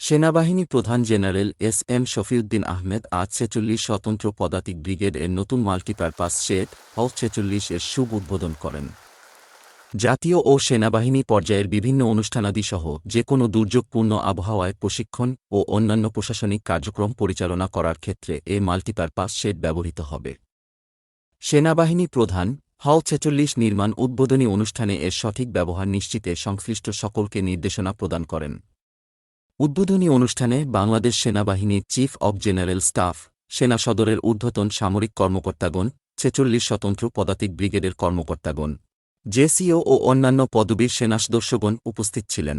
সেনাবাহিনী প্রধান general S M Shafiuddin Ahmed আজ ছেচল্লিশ স্বতন্ত্র পদাতিক ব্রিগেড এর নতুন মাল্টিপারপাস শেড হল ছেচল্লিশ এর শুভ উদ্বোধন করেন। জাতীয় ও সেনাবাহিনী পর্যায়ের বিভিন্ন অনুষ্ঠানাদিসহ যে কোনো দুর্যোগপূর্ণ আবহাওয়ায় প্রশিক্ষণ ও অন্যান্য প্রশাসনিক কার্যক্রম পরিচালনা করার ক্ষেত্রে এ মাল্টিপারপাস শেড ব্যবহৃত হবে। সেনাবাহিনী প্রধান হল ছেচল্লিশ নির্মাণ উদ্বোধনী অনুষ্ঠানে এর সঠিক ব্যবহার নিশ্চিতে সংশ্লিষ্ট সকলকে নির্দেশনা প্রদান করেন। উদ্বোধনী অনুষ্ঠানে বাংলাদেশ সেনাবাহিনীর চিফ অব জেনারেল স্টাফ সেনা সদরের ঊর্ধ্বতন সামরিক কর্মকর্তাগণ, ছেচল্লিশ স্বতন্ত্র পদাতিক ব্রিগেডের কর্মকর্তাগণ। জেসিও ও অন্যান্য পদবীর সেনাসদস্যগণ উপস্থিত ছিলেন।